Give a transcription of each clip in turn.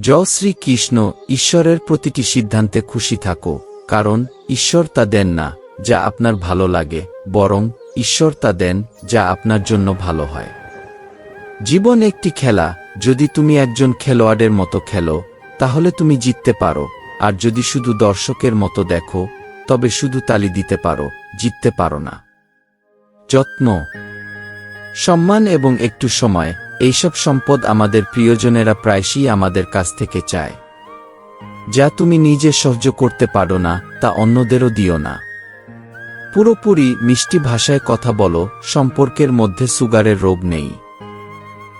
জয় শ্রীকৃষ্ণ ঈশ্বরের প্রতিটি সিদ্ধান্তে খুশি থাকো, কারণ ঈশ্বর তা দেন না, যা আপনার ভালো লাগে, বরং ঈশ্বর তা দেন, যা আপনার জন্য ভালো হয়। জীবন একটি খেলা, যদি তুমি একজন খেলোয়াড়ের মতো খেলো, তাহলে তুমি জিততে পারো, আর যদি শুধু দর্শকের মতো দেখো, তবে শুধু তালি দিতে পারো, জিততে পারো না। যত্ন। সম্মান এবং একটু সময় এইসব সম্পদ আমাদের প্রিয়জনেরা প্রায়শই আমাদের কাছ থেকে চায়। যা তুমি নিজে সহ্য করতে পারো না, তা অন্যদেরও দিও না। পুরোপুরি মিষ্টি ভাষায় কথা বলো, সম্পর্কের মধ্যে সুগারের রোগ নেই।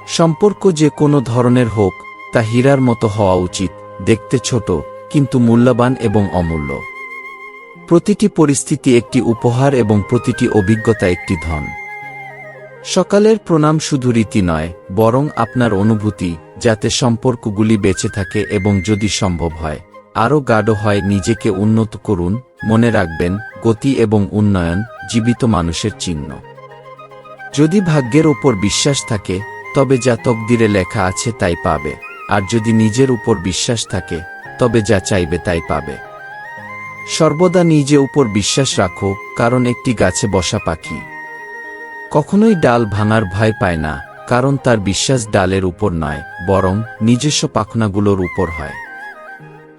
সম্পর্ক যে কোনো ধরনের হোক, তা হীরার মতো হওয়া উচিত, দেখতে ছোট, কিন্তু মূল্যবান এবং অমূল্য। প্রতিটি পরিস্থিতি একটি উপহার এবং প্রতিটি অভিজ্ঞতা একটি ধন। সকালের প্রণাম শুধু রীতি নয়, বরং আপনার অনুভূতি, যাতে সম্পর্কগুলি বেঁচে থাকে এবং যদি সম্ভব হয়, আরও গাঢ় হয়, নিজেকে উন্নত করুন, মনে রাখবেন, গতি এবং উন্নয়ন, জীবিত মানুষের চিহ্ন। যদি ভাগ্যের ওপর বিশ্বাস থাকে, তবে যা তকদিরে লেখা আছে তাই পাবে, আর যদি নিজের উপর বিশ্বাস থাকে, তবে যা চাইবে তাই পাবে। সর্বদা নিজে উপর বিশ্বাস রাখো, কারণ একটি গাছে বসা পাখি। কখনোই ডাল ভাঙার ভয় পায় না, কারণ তার বিশ্বাস ডালের উপর নয়, বরং নিজস্ব পাখনাগুলোর উপর হয়।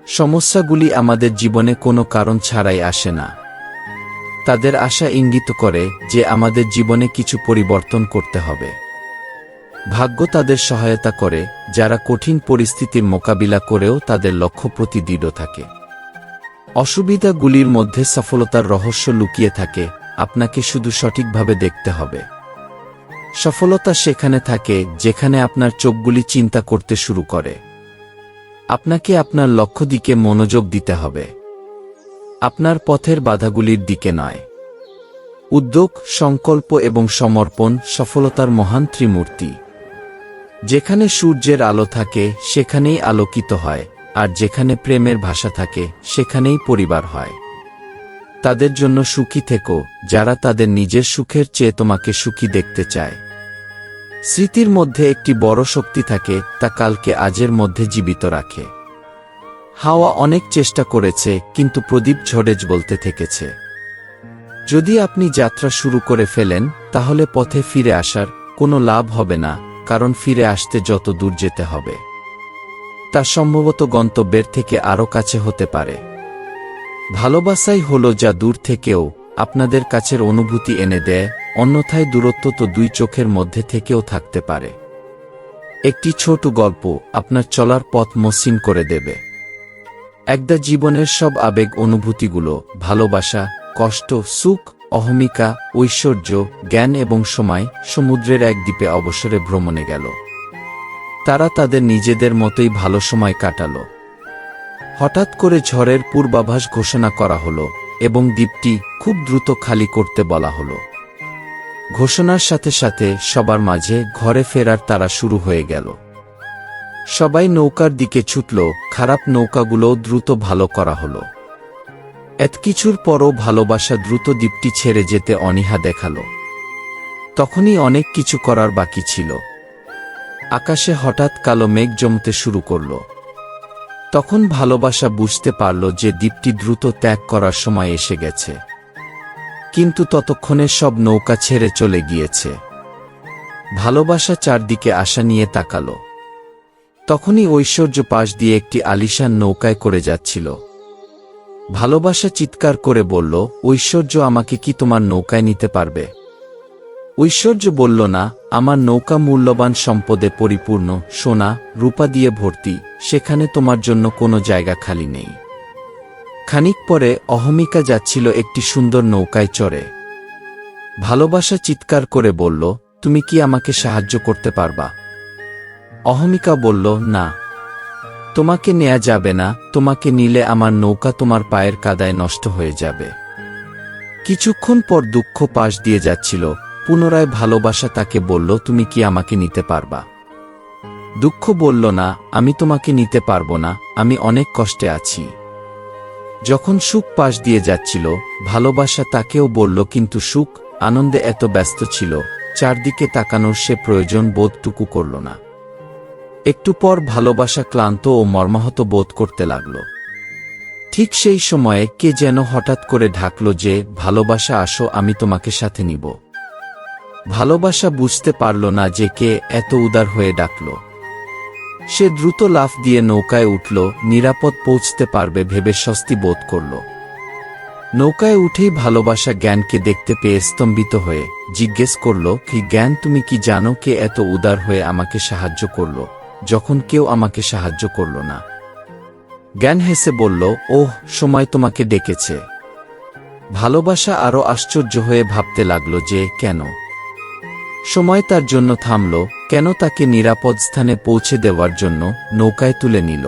সমস্যাগুলি আমাদের জীবনে কোনো কারণ ছাড়াই আসে না। তাদের আশা ইঙ্গিত করে যে আমাদের জীবনে কিছু পরিবর্তন করতে হবে। ভাগ্য তাদের সহায়তা করে, যারা কঠিন পরিস্থিতির মোকাবিলা করেও তাদের লক্ষ্য প্রতি দৃঢ় থাকে। অসুবিধাগুলির মধ্যে সফলতার রহস্য লুকিয়ে থাকে আপনাকে শুধু সঠিকভাবে দেখতে হবে। সফলতা সেখানে থাকে যেখানে আপনার চোখগুলি চিন্তা করতে শুরু করে। আপনাকে আপনার লক্ষ্য দিকে মনোযোগ দিতে হবে। আপনার পথের বাধাগুলির দিকে নয়। উদ্যোগ, সংকল্প এবং সমর্পণ সফলতার মহান ত্রিমূর্তি। যেখানে সূর্যের আলো থাকে, সেখানেই আলোকিত হয়, আর যেখানে প্রেমের ভাষা থাকে, সেখানেই পরিবার হয়। তাদের জন্য সুখী থেকো, যারা তাদের নিজের সুখের চেয়ে তোমাকে সুখী দেখতে চায়। স্মৃতির মধ্যে একটি বড় শক্তি থাকে, তা কালকে আজের মধ্যে জীবিত রাখে। হাওয়া অনেক চেষ্টা করেছে, কিন্তু প্রদীপ ঝড়েজ বলতে থেকেছে। যদি আপনি যাত্রা শুরু করে ফেলেন, তাহলে পথে ফিরে আসার কোনো লাভ হবে না, কারণ ফিরে আসতে যত দূর যেতে হবে। তা সম্ভবত গন্তব্যের থেকে আরও কাছে হতে পারে। ভালোবাসাই হলো যা দূর থেকেও আপনাদের কাছের অনুভূতি এনে দেয়, অন্যথায় দূরত্ব তো দুই চোখের মধ্যে থেকেও থাকতে পারে। একটি ছোট গল্প আপনার চলার পথ মসৃণ করে দেবে। একদা জীবনের সব আবেগ অনুভূতিগুলো ভালোবাসা, কষ্ট, সুখ, অহমিকা, ঐশ্বর্য, জ্ঞান এবং সময় সমুদ্রের এক দ্বীপে অবসরে ভ্রমণে গেল। তারা তাদের নিজেদের মতোই ভালো সময় কাটালো। হঠাৎ করে ঝড়ের পূর্বাভাস ঘোষণা করা হলো এবং দ্বীপটি খুব দ্রুত খালি করতে বলা হলো। ঘোষণার সাথে সাথে সবার মাঝে ঘরে ফেরার তারা শুরু হয়ে গেল। সবাই নৌকার দিকে ছুটল, খারাপ নৌকাগুলো দ্রুত ভালো করা হলো। এত কিছুর পরও ভালোবাসা দ্রুত দ্বীপটি ছেড়ে যেতে অনীহা দেখাল। তখনই অনেক কিছু করার বাকি ছিল। আকাশে হঠাৎ কালো মেঘ জমতে শুরু করল। তখন ভালোবাসা বুঝতে পারল যে দ্বীপটি দ্রুত ত্যাগ করার সময় এসে গেছে। কিন্তু ততক্ষণে সব নৌকা ছেড়ে চলে গিয়েছে। ভালোবাসা চারদিকে আশা নিয়ে তাকালো। তখনই ঐশ্বর্য পাশ দিয়ে একটি আলিশান নৌকায় করে যাচ্ছিল। ভালোবাসা চিৎকার করে বলল, ঐশ্বর্য, আমাকে কি তোমার নৌকায় নিতে পারবে? ঐশ্বর্য বলল, না, আমার নৌকা মূল্যবান সম্পদে পরিপূর্ণ। সোনা, রূপা দিয়ে ভর্তি। সেখানে তোমার জন্য কোনো জায়গা খালি নেই। খানিক পরে অহমিকা যাচ্ছিল একটি সুন্দর নৌকায় চড়ে। ভালোবাসা চিৎকার করে বলল, তুমি কি আমাকে সাহায্য করতে পারবা? অহমিকা বলল, না। তোমাকে নেয়া যাবে না। তোমাকে নিলে আমার নৌকা তোমার পায়ের কাদায় নষ্ট হয়ে যাবে। কিছুক্ষণ পর দুঃখ পাশ দিয়ে যাচ্ছিল। পুনরায় ভালোবাসা তাকে বলল, তুমি কি আমাকে নিতে পারবা? দুঃখ বলল, না, আমি তোমাকে নিতে পারব না, আমি অনেক কষ্টে আছি। যখন সুখ পাশ দিয়ে যাচ্ছিল, ভালোবাসা তাকেও বলল, কিন্তু সুখ আনন্দে এত ব্যস্ত ছিল, চারদিকে তাকানোর সে প্রয়োজন বোধটুকু করল না। একটু পর ভালোবাসা ক্লান্ত ও মর্মাহত বোধ করতে লাগল। ঠিক সেই সময়ে কে যেন হঠাৎ করে ঢাকল যে, ভালোবাসা আসো, আমি তোমাকে সাথে নিব। ভালোবাসা বুঝতে পারল না যে কে এত উদার হয়ে ডাকল। সে দ্রুত লাফ দিয়ে নৌকায় উঠল, নিরাপদ পৌঁছতে পারবে ভেবে স্বস্তি বোধ করল। নৌকায় উঠেই ভালোবাসা জ্ঞানকে দেখতে পেয়ে স্তম্ভিত হয়ে জিজ্ঞেস করল, কি জ্ঞান তুমি কি জানো কে এত উদার হয়ে আমাকে সাহায্য করল? যখন কেউ আমাকে সাহায্য করল না। জ্ঞান হেসে বলল, ওহ, সময় তোমাকে ডেকেছে। ভালোবাসা আরও আশ্চর্য হয়ে ভাবতে লাগল যে, কেন? সময় তার জন্য থামল, কেন তাকে নিরাপদ স্থানে পৌঁছে দেওয়ার জন্য নৌকায় তুলে নিল।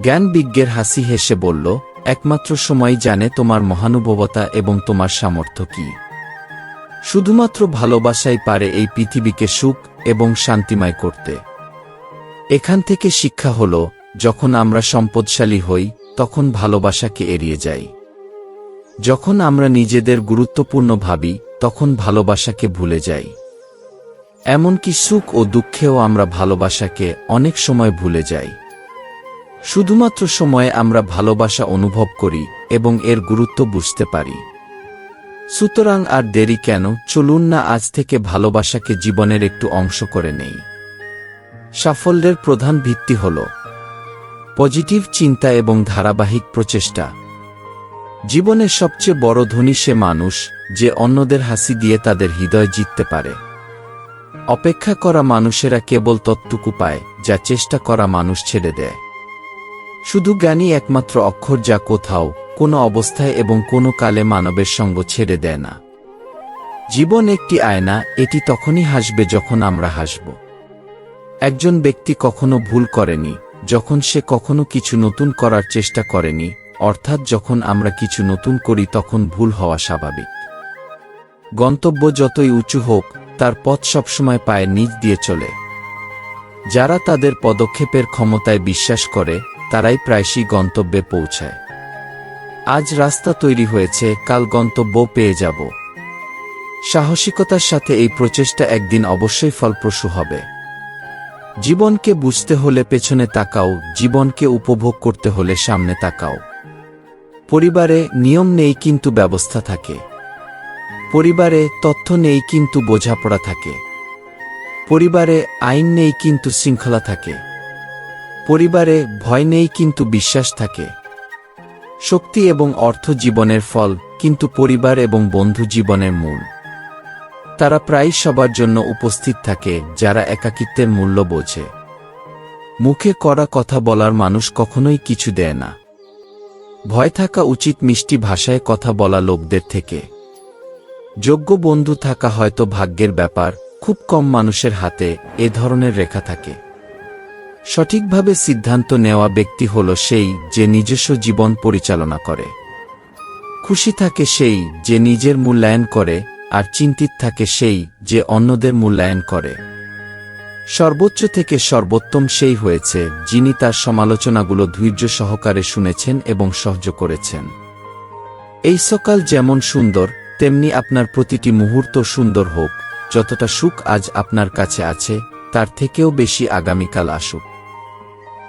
জ্ঞান বিজ্ঞের হাসি হেসে বলল, একমাত্র সময় জানে তোমার মহানুভবতা এবং তোমার সামর্থ্য কি। শুধুমাত্র ভালোবাসাই পারে এই পৃথিবীকে সুখ এবং শান্তিময় করতে। এখান থেকে শিক্ষা হল, যখন আমরা সম্পদশালী হই, তখন ভালোবাসাকে এড়িয়ে যাই। যখন আমরা নিজেদের গুরুত্বপূর্ণ ভাবি তখন ভালোবাসাকে ভুলে যাই। এমনকি সুখ ও দুঃখেও আমরা ভালোবাসাকে অনেক সময় ভুলে যাই। শুধুমাত্র সময়ে আমরা ভালোবাসা অনুভব করি এবং এর গুরুত্ব বুঝতে পারি। সুতরাং আর দেরি কেন? চলুন না আজ থেকে ভালোবাসাকে জীবনের একটু অংশ করে নেই। সাফল্যের প্রধান ভিত্তি হল পজিটিভ চিন্তা এবং ধারাবাহিক প্রচেষ্টা। জীবনের সবচেয়ে বড় ধনী সে মানুষ যে অন্যদের হাসি দিয়ে তাদের হৃদয় জিততে পারে। অপেক্ষা করা মানুষেরা কেবল তত্ত্বটুকু পায়, যা চেষ্টা করা মানুষ ছেড়ে দেয়। শুধু জ্ঞানী একমাত্র অক্ষর যা কোথাও, কোনো অবস্থায় এবং কোনো কালে মানবের সঙ্গ ছেড়ে দেয় না। জীবন একটি আয়না, এটি তখনই হাসবে যখন আমরা হাসব। একজন ব্যক্তি কখনো ভুল করেনি, যখন সে কখনো কিছু নতুন করার চেষ্টা করেনি, অর্থাৎ যখন আমরা কিছু নতুন করি তখন ভুল হওয়া স্বাভাবিক। গন্তব্য যতই উঁচু হোক, তার পথ সবসময় পায়ের নিচ দিয়ে চলে। যারা তাদের পদক্ষেপের ক্ষমতায় বিশ্বাস করে, তারাই প্রায়শই গন্তব্যে পৌঁছায়। আজ রাস্তা তৈরি হয়েছে, কাল গন্তব্য পেয়ে যাব। সাহসিকতার সাথে এই প্রচেষ্টা একদিন অবশ্যই ফলপ্রসূ হবে। জীবনকে বুঝতে হলে পেছনে তাকাও, জীবনকে উপভোগ করতে হলে সামনে তাকাও। পরিবারে নিয়ম নেই, কিন্তু ব্যবস্থা থাকে। পরিবারে তথ্য নেই কিন্তু বোঝাপড়া থাকে। পরিবারে আইন নেই কিন্তু শৃঙ্খলা থাকে। পরিবারে ভয় নেই কিন্তু বিশ্বাস থাকে। শক্তি এবং অর্থ জীবনের ফল, কিন্তু পরিবার এবং বন্ধু জীবনের মূল। তারা প্রায় সবার জন্য উপস্থিত থাকে, যারা একাকিত্বের মূল্য বোঝে। মুখে করা কথা বলার মানুষ কখনোই কিছু দেয় না। ভয় থাকা উচিত মিষ্টি ভাষায় কথা বলা লোকদের থেকে। যোগ্য বন্ধু থাকা হয়তো ভাগ্যের ব্যাপার, খুব কম মানুষের হাতে এ ধরনের রেখা থাকে। সঠিকভাবে সিদ্ধান্ত নেওয়া ব্যক্তি হল সেই যে নিজস্ব জীবন পরিচালনা করে। খুশি থাকে সেই যে নিজের মূল্যায়ন করে, আর চিন্তিত থাকে সেই যে অন্যদের মূল্যায়ন করে। সর্বোচ্চ থেকে সর্বোত্তম সেই হয়েছে, যিনি তার সমালোচনাগুলো ধৈর্য সহকারে শুনেছেন এবং সহ্য করেছেন। এই সকাল যেমন সুন্দর তেমনি আপনার প্রতিটি মুহূর্ত সুন্দর হোক, যতটা সুখ আজ আপনার কাছে আছে, তার থেকেও বেশি আগামীকাল আসুক।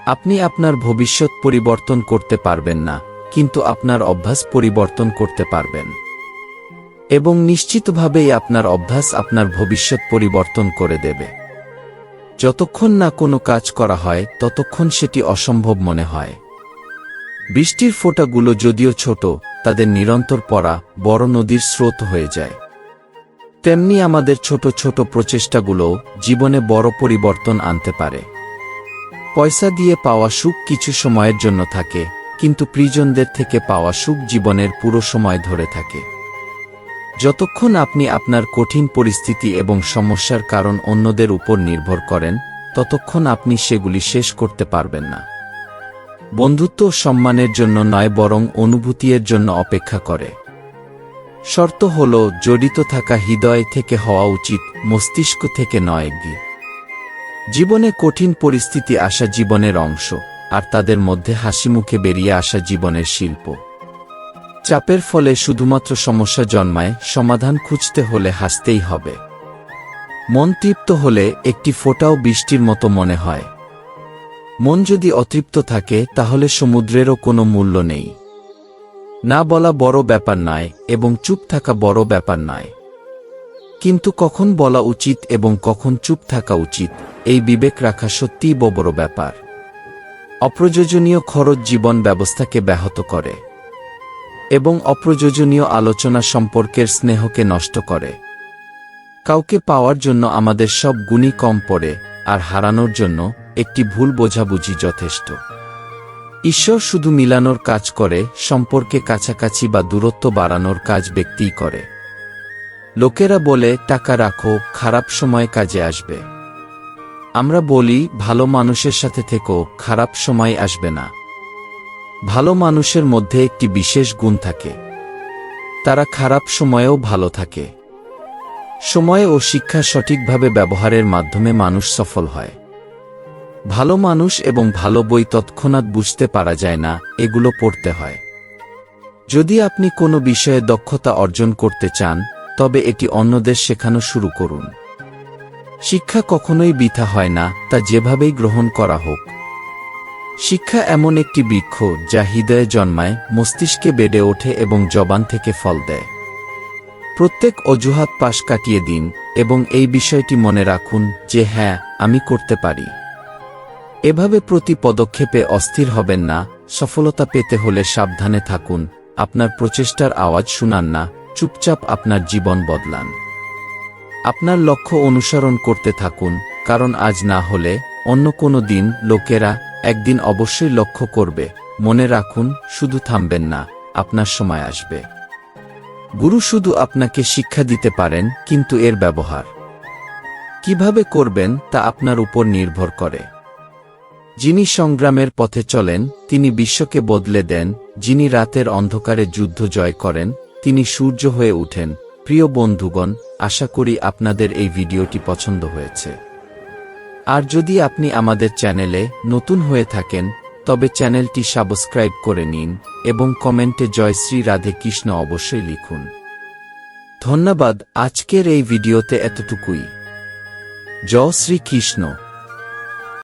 আপনি আপনার ভবিষ্যৎ পরিবর্তন করতে পারবেন না, কিন্তু আপনার অভ্যাস পরিবর্তন করতে পারবেন। এবং নিশ্চিতভাবেই আপনার অভ্যাস আপনার ভবিষ্যৎ পরিবর্তন করে দেবে। যতক্ষণ না কোনো কাজ করা হয়, ততক্ষণ সেটি অসম্ভব মনে হয়। বৃষ্টির ফোঁটাগুলো যদিও ছোট তাদের নিরন্তর পড়া বড় নদীর স্রোত হয়ে যায়। তেমনি আমাদের ছোট ছোট প্রচেষ্টাগুলো জীবনে বড় পরিবর্তন আনতে পারে। পয়সা দিয়ে পাওয়া সুখ কিছু সময়ের জন্য থাকে, কিন্তু প্রিজনদের থেকে পাওয়া সুখ জীবনের পুরো সময় ধরে থাকে। যতক্ষণ আপনি আপনার কঠিন পরিস্থিতি এবং সমস্যার কারণ অন্যদের উপর নির্ভর করেন, ততক্ষণ আপনি সেগুলি শেষ করতে পারবেন না। বন্ধুত্ব সম্মানের জন্য নয়, বরং অনুভূতির জন্য অপেক্ষা করে। শর্ত হল, জড়িত থাকা হৃদয় থেকে হওয়া উচিত, মস্তিষ্ক থেকে নয় গি জীবনে কঠিন পরিস্থিতি আসা জীবনের অংশ, আর তাদের মধ্যে হাসি মুখে বেরিয়ে আসা জীবনের শিল্প। চাপের ফলে শুধুমাত্র সমস্যা জন্মায়, সমাধান খুঁজতে হলে হাসতেই হবে। মন তৃপ্ত হলে একটি ফোঁটাও বৃষ্টির মতো মনে হয়। মন যদি অতৃপ্ত থাকে, তাহলে সমুদ্রেরও কোনো মূল্য নেই। না বলা বড় ব্যাপার নয়, এবং চুপ থাকা বড় ব্যাপার নয়। কিন্তু কখন বলা উচিত এবং কখন চুপ থাকা উচিত, এই বিবেক রাখা সত্যিই বড় ব্যাপার। অপ্রয়োজনীয় খরচ জীবন ব্যবস্থাকে ব্যাহত করে, এবং অপ্রয়োজনীয় আলোচনা সম্পর্কের স্নেহকে নষ্ট করে। কাউকে পাওয়ার জন্য আমাদের সব গুণই কম পড়ে, আর হারানোর জন্য একটি ভুল বোঝাবুঝি যথেষ্ট। ঈশ্বর শুধু মিলানোর কাজ করে, সম্পর্কে কাছাকাছি বা দূরত্ব বাড়ানোর কাজ ব্যক্তিই করে। লোকেরা বলে, টাকা রাখো, খারাপ সময় কাজে আসবে। আমরা বলি, ভালো মানুষের সাথে থেকেও খারাপ সময় আসবে না। ভালো মানুষের মধ্যে একটি বিশেষ গুণ থাকে। তারা খারাপ সময়েও ভালো থাকে। সময় ও শিক্ষা সঠিকভাবে ব্যবহারের মাধ্যমে মানুষ সফল হয়। ভালো মানুষ এবং ভালো বই তৎক্ষণাৎ বুঝতে পারা যায় না, এগুলো পড়তে হয়। যদি আপনি কোনো বিষয়ে দক্ষতা অর্জন করতে চান, তবে এটি অন্যদের শেখানো শুরু করুন। শিক্ষা কখনোই বৃথা হয় না, তা যেভাবেই গ্রহণ করা হোক। শিক্ষা এমন একটি বৃক্ষ, যা হৃদয়ে জন্মায়, মস্তিষ্কে বেড়ে ওঠে এবং জবান থেকে ফল দেয়। প্রত্যেক অজুহাত পাশ কাটিয়ে দিন, এবং এই বিষয়টি মনে রাখুন যে হ্যাঁ আমি করতে পারি। এভাবে প্রতি পদক্ষেপে অস্থির হবেন না, সফলতা পেতে হলে সাবধানে থাকুন, আপনার প্রচেষ্টার আওয়াজ শুনান না, চুপচাপ আপনার জীবন বদলান। আপনার লক্ষ্য অনুসরণ করতে থাকুন, কারণ আজ না হলে অন্য কোনো দিন লোকেরা একদিন অবশ্যই লক্ষ্য করবে, মনে রাখুন, শুধু থামবেন না, আপনার সময় আসবে। গুরু শুধু আপনাকে শিক্ষা দিতে পারেন, কিন্তু এর ব্যবহার। কীভাবে করবেন তা আপনার উপর নির্ভর করে। যিনি সংগ্রামের পথে চলেন, তিনি বিশ্বকে বদলে দেন, যিনি রাতের অন্ধকারে যুদ্ধ জয় করেন, তিনি সূর্য হয়ে উঠেন। প্রিয় বন্ধুগণ, আশা করি আপনাদের এই ভিডিওটি পছন্দ হয়েছে। আর যদি আপনি আমাদের চ্যানেলে নতুন হয়ে থাকেন, তবে চ্যানেলটি সাবস্ক্রাইব করে নিন এবং কমেন্টে জয় শ্রী রাধে কৃষ্ণ অবশ্যই লিখুন। ধন্যবাদ, আজকের এই ভিডিওতে এতটুকুই। জয় শ্রী কৃষ্ণ।